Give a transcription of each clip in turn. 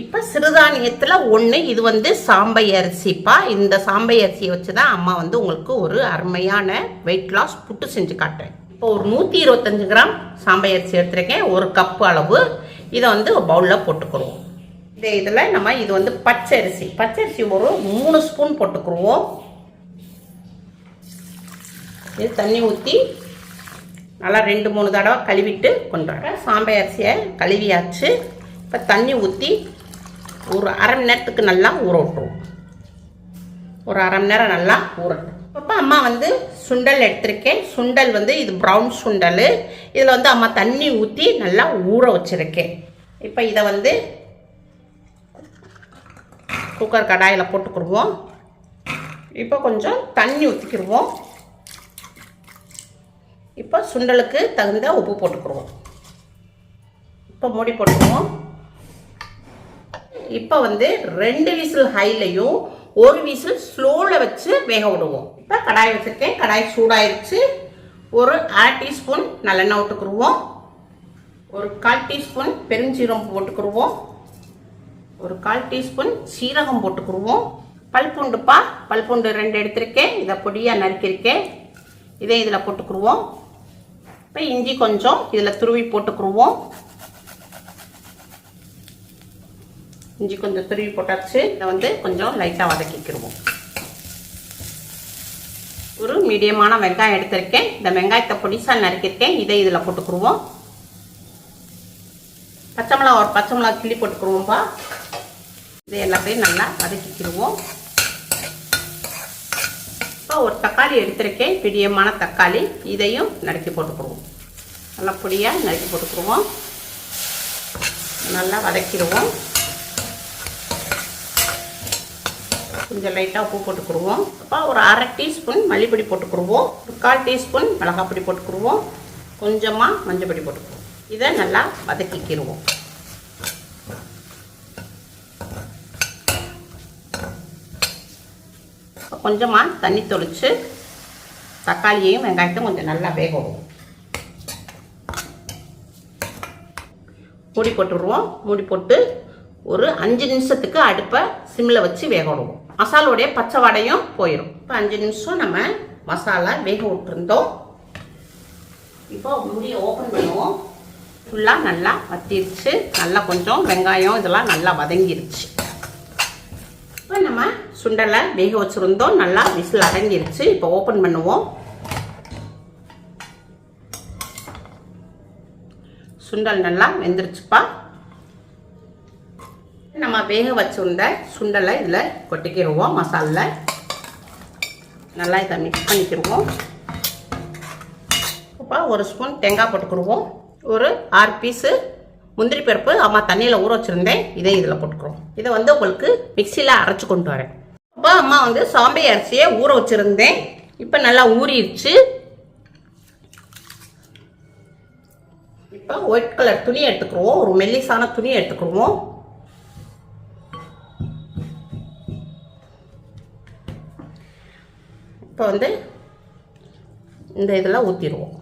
இப்போ சிறுதானியத்தில் ஒன்று இது வந்து சாம்பை அரிசிப்பா. இந்த சாம்பை அரிசியை வச்சு தான் அம்மா வந்து உங்களுக்கு ஒரு அருமையான வெயிட் லாஸ் புட்டு செஞ்சு காட்டுறேன். இப்போ ஒரு நூற்றி இருபத்தஞ்சு கிராம் சாம்பை அரிசி எடுத்துருக்கேன். ஒரு கப்பு அளவு. இதை வந்து பவுலில் போட்டுக்கிடுவோம் இதே இதில் நம்ம இது வந்து பச்சரிசி. பச்சரிசி ஒரு மூணு ஸ்பூன் போட்டுக்குருவோம். இது தண்ணி ஊற்றி நல்லா ரெண்டு மூணு தடவை கழுவிட்டு கொண்டு வரேன். சாம்பை அரிசியை கழுவியாச்சு. இப்போ தண்ணி ஊற்றி ஒரு அரை மணி நேரத்துக்கு நல்லா ஊற விட்டுருவோம் ஒரு அரை மணி நேரம் நல்லா ஊறட்டும். அப்போ அம்மா வந்து சுண்டல் எடுத்திருக்கேன். சுண்டல் வந்து இது ப்ரௌன் சுண்டல். இதில் வந்து அம்மா தண்ணி ஊற்றி நல்லா ஊற வச்சுருக்கேன். இப்போ இதை வந்து குக்கர் கடாயில் போட்டுக்கிடுவோம். இப்போ கொஞ்சம் தண்ணி ஊற்றிக்கிடுவோம். இப்போ சுண்டலுக்கு தகுந்த உப்பு போட்டுக்கிடுவோம். இப்போ மூடி போட்டுக்குவோம். இப்போ வந்து ரெண்டு விசில் ஹைலையும் ஒரு விசில் ஸ்லோவில் வச்சு வேக விடுவோம். இப்போ கடாய் வச்சுருக்கேன். கடாய் சூடாயிருச்சு. ஒரு அரை டீஸ்பூன் நல்லெண்ணெய் விட்டுக்குருவோம். ஒரு கால் டீஸ்பூன் பெருஞ்சீரம் போட்டுக்குருவோம். ஒரு கால் டீஸ்பூன் சீரகம் போட்டுக்குருவோம். பல்பூண்டுப்பா பல்பூண்டு ரெண்டு எடுத்திருக்கேன். இதை பொடியாக நறுக்கியிருக்கேன். இதை இதில் போட்டுக்குருவோம். இப்போ இஞ்சி கொஞ்சம் இதில் துருவி போட்டுக்குருவோம். இஞ்சி கொஞ்சம் துருவி போட்டாச்சு. இதை வந்து கொஞ்சம் லைட்டாக வதக்கிக்கிடுவோம் ஒரு மீடியமான வெங்காயம் எடுத்திருக்கேன். இந்த வெங்காயத்தை பொடிசாக நறுக்கியிருக்கேன். இதை இதில் போட்டுக்குருவோம் பச்சை மிளகா ஒரு பச்சை மிளகா கிள்ளி போட்டுக்குருவோம்ப்பா இதை எல்லாத்தையும் நல்லா வதக்கிக்கிடுவோம். இப்போ ஒரு தக்காளி எடுத்திருக்கேன். பிடியமான தக்காளி. இதையும் நறுக்கி போட்டுக்குருவோம் நல்லா பொடியாக நறுக்கி போட்டுக்குருவோம் நல்லா வதக்கிடுவோம். கொஞ்சம் லைட்டாக உப்பு போட்டுக்கிடுவோம் அப்போ ஒரு அரை டீஸ்பூன் மல்லிப்பொடி போட்டுக்கிடுவோம் ஒரு கால் டீஸ்பூன் மிளகாப்பொடி போட்டுக்கிடுவோம் கொஞ்சமாக மஞ்சப்பொடி போட்டுக்குவோம் இதை நல்லா வதக்கிக்கிடுவோம் கொஞ்சமாக தண்ணி தொளிச்சு தக்காளியையும் வெங்காயத்தையும் கொஞ்சம் நல்லா வேக விடுவோம். மூடி போட்டுடுவோம் மூடி போட்டு ஒரு அஞ்சு நிமிஷத்துக்கு அடுப்பை சிம்மில் வச்சு வேக விடுவோம். மசாலோடைய பச்சை வடையும் போயிடும் இப்போ அஞ்சு நிமிஷம் நம்ம மசாலா வேக விட்டுருந்தோம். இப்போ முடியை ஓப்பன் பண்ணுவோம். ஃபுல்லாக நல்லா வத்திருச்சு. நல்லா கொஞ்சம் வெங்காயம் இதெல்லாம் நல்லா வதங்கிருச்சு. இப்போ நம்ம சுண்டலை வேக வச்சுருந்தோம். நல்லா விசில் அடங்கிருச்சு. இப்போ ஓப்பன் பண்ணுவோம். சுண்டல் நல்லா வெந்துருச்சுப்பா. நம்ம வேக வச்சுருந்த சுண்டலை இதில் கொட்டிக்கிடுவோம். மசாலில் நல்லா இதை மிக்ஸ் பண்ணிக்கிடுவோம். இப்போ ஒரு ஸ்பூன் தேங்காய் போட்டுக்கிடுவோம். ஒரு ஆறு பீஸு முந்திரி பருப்பு அம்மா தண்ணியில் ஊற வச்சுருந்தேன். இதை இதில் போட்டுக்கிறோம் இதை வந்து உங்களுக்கு மிக்சியில் அரைச்சி கொண்டு வரேன். இப்போ அம்மா வந்து சாம்பை அரிசியை ஊற வச்சுருந்தேன். இப்போ நல்லா ஊறிடுச்சு. இப்போ ஒயிட் கலர் துணி எடுத்துக்கிடுவோம். ஒரு மெல்லிசான துணி எடுத்துக்கிடுவோம். இப்போ வந்து இந்த இதெல்லாம் ஊற்றிடுவோம்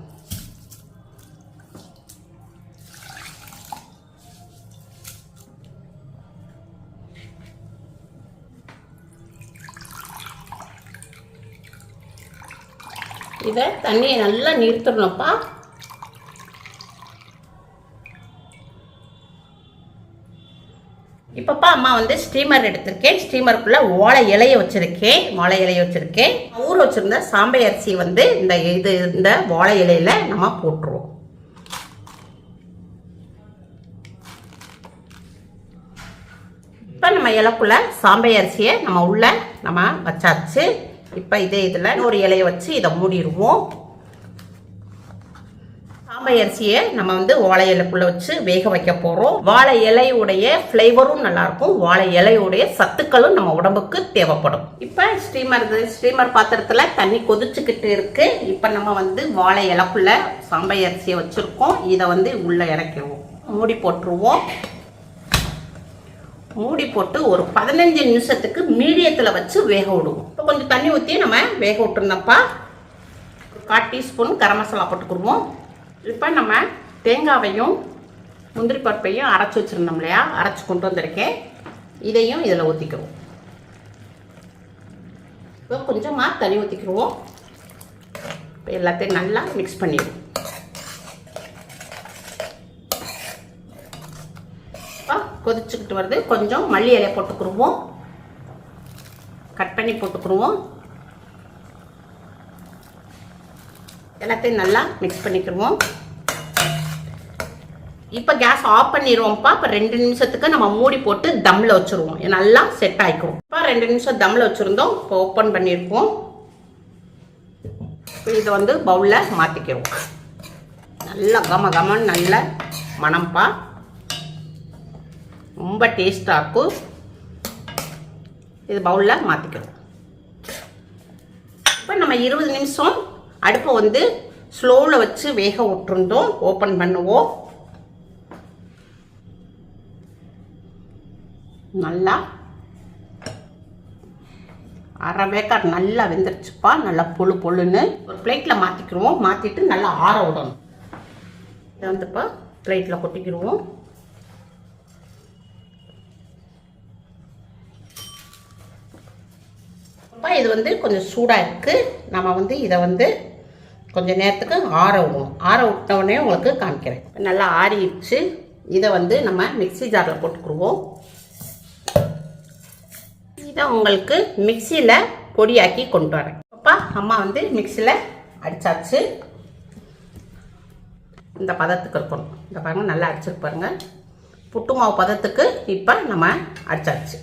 இதை தண்ணியை நல்லா நிறுத்தணும்ப்பா இப்பப்பா அம்மா வந்து ஸ்டீமர் எடுத்திருக்கேன். ஸ்டீமருக்குள்ளே ஓலை இலையை வச்சுருக்கேன். ஓலை இலையை வச்சுருக்கேன். ஊற வச்சுருந்த சாம்பை அரிசி வந்து இந்த இது இந்த ஓலை இலையில நம்ம போட்டுருவோம். இப்போ நம்ம இலக்குள்ள சாம்பை அரிசியை நம்ம உள்ள நம்ம வச்சாச்சு. இப்போ இதே இதில் ஒரு இலையை வச்சு இதை மூடிடுவோம். சாம்பை அரிசியை நம்ம வந்து வாழை இலைக்குள்ள வச்சு வேக வைக்க போகிறோம் வாழை இலையுடைய ஃப்ளேவரும் நல்லாயிருக்கும். வாழை இலையுடைய சத்துக்களும் நம்ம உடம்புக்கு தேவைப்படும். இப்போ ஸ்டீமர் ஸ்டீமர் பாத்திரத்தில் தண்ணி கொதிச்சுக்கிட்டு இருக்கு. இப்போ நம்ம வந்து வாழை இலைக்குள்ள சாம்பை அரிசியை வச்சுருக்கோம். இதை வந்து உள்ளே இறக்கிடுவோம். மூடி போட்டுருவோம். மூடி போட்டு ஒரு பதினஞ்சு நிமிஷத்துக்கு மீடியத்தில் வச்சு வேக விடுவோம். இப்போ கொஞ்சம் தண்ணி ஊற்றி நம்ம வேக விட்டுருந்தப்பா கால் டீஸ்பூன் கரம் மசாலா போட்டுக்குருவோம் இப்போ நம்ம தேங்காவையும் முந்திரி பருப்பையும் அரைச்சி வச்சுருந்தோம் இல்லையா? அரைச்சி கொண்டு வந்திருக்கேன். இதையும் இதில் ஊற்றிக்கிறோம் இப்போ கொஞ்சமாக தண்ணி ஊற்றிக்கிடுவோம் இப்போ எல்லாத்தையும் நல்லா மிக்ஸ் பண்ணிடுவோம். இப்போ கொதிச்சுக்கிட்டு வருது. கொஞ்சம் மல்லி இலையை போட்டுக்கிடுவோம் கட் பண்ணி போட்டுக்கிடுவோம் எல்லாத்தையும் நல்லா மிக்ஸ் பண்ணிக்கிடுவோம். இப்போ கேஸ் ஆஃப் பண்ணிடுவோம்ப்பா இப்போ ரெண்டு நிமிஷத்துக்கு நம்ம மூடி போட்டு தம்மில் வச்சுருவோம். நல்லா செட் ஆகிக்கும் இப்போ ரெண்டு நிமிஷம் தம்மில் வச்சுருந்தோம். இப்போ ஓப்பன் பண்ணியிருக்கோம் இப்போ இதை வந்து பவுலில் மாற்றிக்கிறோம் நல்லா கம கமன்னு நல்ல மணம்ப்பா ரொம்ப டேஸ்டாக இருக்கும். இது பவுலில் மாற்றிக்கிறோம் இப்போ நம்ம இருபது நிமிஷம் அடுப்பை வந்து ஸ்லோவில் வச்சு வேக விட்டுருந்தோம். ஓப்பன் பண்ணுவோம். நல்லா அரை வேக்காடு நல்லா வெந்துருச்சுப்பா. நல்லா பொழு பொழுன்னு. ஒரு பிளேட்டில் மாற்றிக்கிடுவோம் மாற்றிட்டு நல்லா ஆற விடணும். இதை வந்துப்பா பிளேட்டில் கொட்டிக்கிடுவோம் அப்பா இது வந்து கொஞ்சம் சூடாக இருக்குது நம்ம வந்து இதை வந்து கொஞ்சம் நேரத்துக்கு ஆற விடணும். ஆற விட்டவுடனே உங்களுக்கு காமிக்கிறேன். நல்லா ஆறிடுச்சு. இதை வந்து நம்ம மிக்ஸி ஜாரில் போட்டுக்குருவோம் இதை உங்களுக்கு மிக்சியில் பொடியாக்கி கொண்டு வரேன். அப்பா அம்மா வந்து மிக்சியில் அடித்தாச்சு இந்த பதத்துக்கு இருக்கணும். இந்த பாருங்கள் நல்லா அடிச்சிருக்கு பாருங்க. புட்டு மாவு பதத்துக்கு இப்போ நம்ம அடித்தாச்சு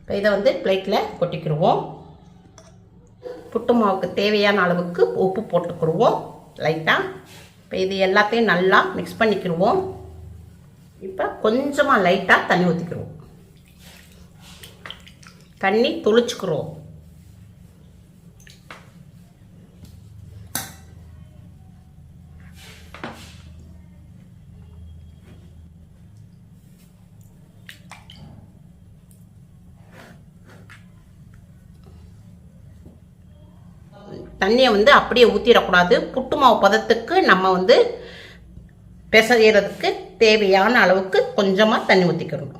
இப்போ இதை வந்து பிளேட்டில் கொட்டிக்கிடுவோம். புட்டு மாவுக்கு தேவையான அளவுக்கு உப்பு போட்டுக்கிடுவோம். லைட்டாக இப்போ இது எல்லாத்தையும் நல்லா மிக்ஸ் பண்ணிக்கிடுவோம். இப்போ கொஞ்சமாக லைட்டாக தண்ணி ஊற்றிக்கிடுவோம் தண்ணி தொளிச்சுக்கிறோம் தண்ணியை வந்து அப்படியே ஊற்றிடக்கூடாது புட்டு மாவு பதத்துக்கு நம்ம வந்து பிசைகிறதுக்கு தேவையான அளவுக்கு கொஞ்சமாக தண்ணி ஊற்றிக்கணும்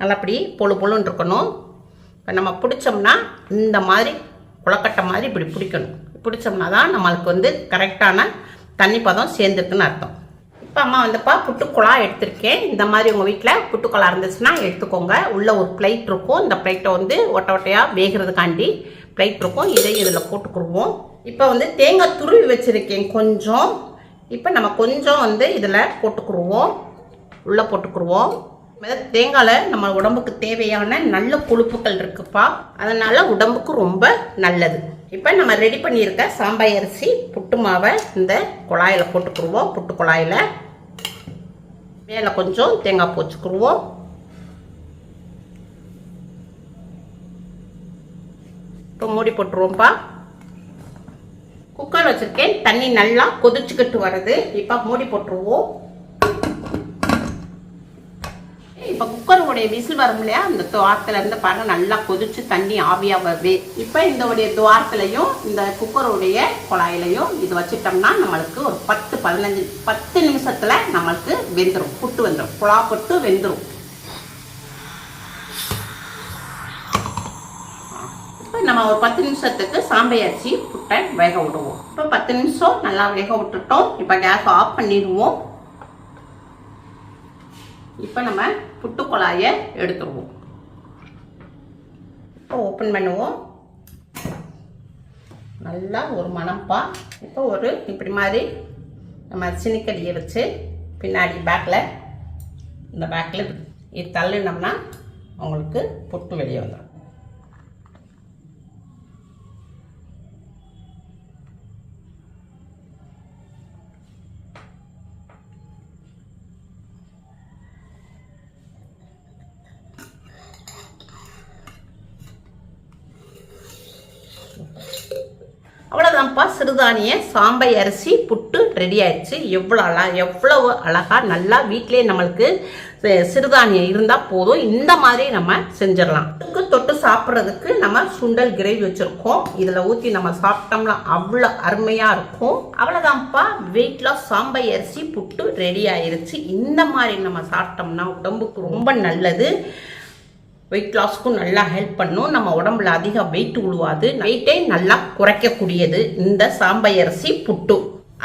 நல்லபடி பொழு பொழுன்னு இருக்கணும். இப்போ நம்ம பிடிச்சோம்னா இந்த மாதிரி குளக்கட்டை மாதிரி இப்படி பிடிக்கணும். பிடிச்சோம்னா தான் நம்மளுக்கு வந்து கரெக்டான தண்ணி பதம் சேர்ந்துருக்குன்னு அர்த்தம். இப்போ அம்மா வந்தப்பா புட்டுக்குழா எடுத்திருக்கேன். இந்த மாதிரி உங்கள் வீட்டில் புட்டுக்குழா இருந்துச்சுன்னா எடுத்துக்கோங்க. உள்ளே ஒரு பிளேட் இருக்கும். இந்த பிளேட்டை வந்து ஒட்ட ஒட்டையாக வேகிறதுக்காண்டி பிளேட் இருக்கும். இதையும் இதில் போட்டுக்குருவோம். இப்போ வந்து தேங்காய் துருவி வச்சுருக்கேன் கொஞ்சம். இப்போ நம்ம கொஞ்சம் வந்து இதில் போட்டுக்குருவோம். உள்ளே போட்டுக்குருவோம். அதாவது தேங்காயில் நம்ம உடம்புக்கு தேவையான நல்ல கொழுப்புகள் இருக்குப்பா. அதனால் உடம்புக்கு ரொம்ப நல்லது. இப்போ நம்ம ரெடி பண்ணியிருக்க சாம்பாய் அரிசி புட்டு மாவை இந்த குழாயில் போட்டுக்குருவோம். புட்டு குழாயில். மேலே கொஞ்சம் தேங்காய் போச்சுக்குருவோம் இப்போ மூடி போட்டுருவோம்ப்பா. குக்கர் வச்சுருக்கேன். தண்ணி நல்லா கொதிச்சுக்கிட்டு வருது இப்போ மூடி போட்டுருவோம். இப்போ குக்கருடைய விசில் வரும் இல்லையா? அந்த துவாரத்துலேருந்து பாருங்க நல்லா கொதிச்சு தண்ணி ஆவியாக வருது. இப்போ இந்த உடைய துவாரத்துலையும் இந்த குக்கருடைய குழாயிலையும் இது வச்சுட்டோம்னா நம்மளுக்கு ஒரு பத்து பதினஞ்சு பத்து நிமிஷத்தில் நம்மளுக்கு வெந்துடும் புட்டு வெந்துடும் குழா புட்டு வெந்துடும் நம்ம ஒரு பத்து நிமிஷத்துக்கு சாம்பை அரிசி புட்டை வேக விடுவோம். இப்போ பத்து நிமிஷம் நல்லா வேக விட்டுட்டோம். இப்போ கேஸ் ஆஃப் பண்ணிடுவோம். இப்போ நம்ம புட்டு குழாயை எடுத்துருவோம். இப்போ ஓப்பன் பண்ணுவோம். நல்லா ஒரு மணப்பா. இப்போ ஒரு இப்படி மாதிரி நம்ம சினிக்கடியை வச்சு பின்னாடி பேக்கில் இந்த பேக்கில் இது தள்ளினோம்னா உங்களுக்கு புட்டு வெளியே வந்துடும். அவ்வளோதான்ப்பா சிறுதானிய சாம்பை அரிசி புட்டு ரெடி ஆயிடுச்சு. எவ்வளோ அழகா எவ்வளவு அழகாக நல்லா வீட்டிலே நம்மளுக்கு சிறுதானியம் இருந்தால் போதும். இந்த மாதிரி நம்ம செஞ்சிடலாம். இதுக்கு தொட்டு சாப்பிட்றதுக்கு நம்ம சுண்டல் கிரேவி வச்சுருக்கோம். இதில் ஊற்றி நம்ம சாப்பிட்டோம்னா அவ்வளோ அருமையாக இருக்கும். அவ்வளோதான்ப்பா வெயிட் லாஸ் சாம்பை அரிசி புட்டு ரெடி ஆயிருச்சு. இந்த மாதிரி நம்ம சாப்பிட்டோம்னா உடம்புக்கு ரொம்ப நல்லது. வெயிட் லாஸ்க்கும் நல்லா ஹெல்ப் பண்ணும். நம்ம உடம்புல அதிக வெயிட் உழுவாது. வெயிட்டை நல்லா குறைக்கக்கூடியது. இந்த சாம்பை அரிசி புட்டு.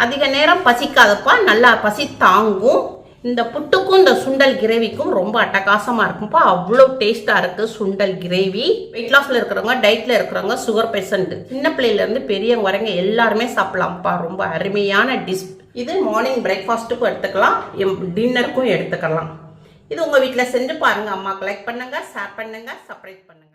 அதிக நேரம் பசிக்காதப்பா நல்லா பசி தாங்கும். இந்த புட்டுக்கும் இந்த சுண்டல் கிரேவிக்கும் ரொம்ப அட்டகாசமாக இருக்கும்ப்பா. அவ்வளோ டேஸ்ட்டாக இருக்குது சுண்டல் கிரேவி. வெயிட் லாஸில் இருக்கிறவங்க டயட்டில் இருக்கிறவங்க சுகர் பேஷண்ட்டு சின்ன பிள்ளையிலேருந்து பெரியவங்க வரைங்க எல்லாருமே சாப்பிட்லாம்ப்பா. ரொம்ப அருமையான டிஷ் இது மார்னிங் பிரேக்ஃபாஸ்ட்டுக்கும் எடுத்துக்கலாம். டின்னருக்கும் எடுத்துக்கலாம். இது உங்கள் வீட்டில் செஞ்சு பாருங்கள் அம்மாவுக்கு லைக் பண்ணுங்கள் ஷேர் பண்ணுங்கள் சப்ஸ்கிரைப் பண்ணுங்கள்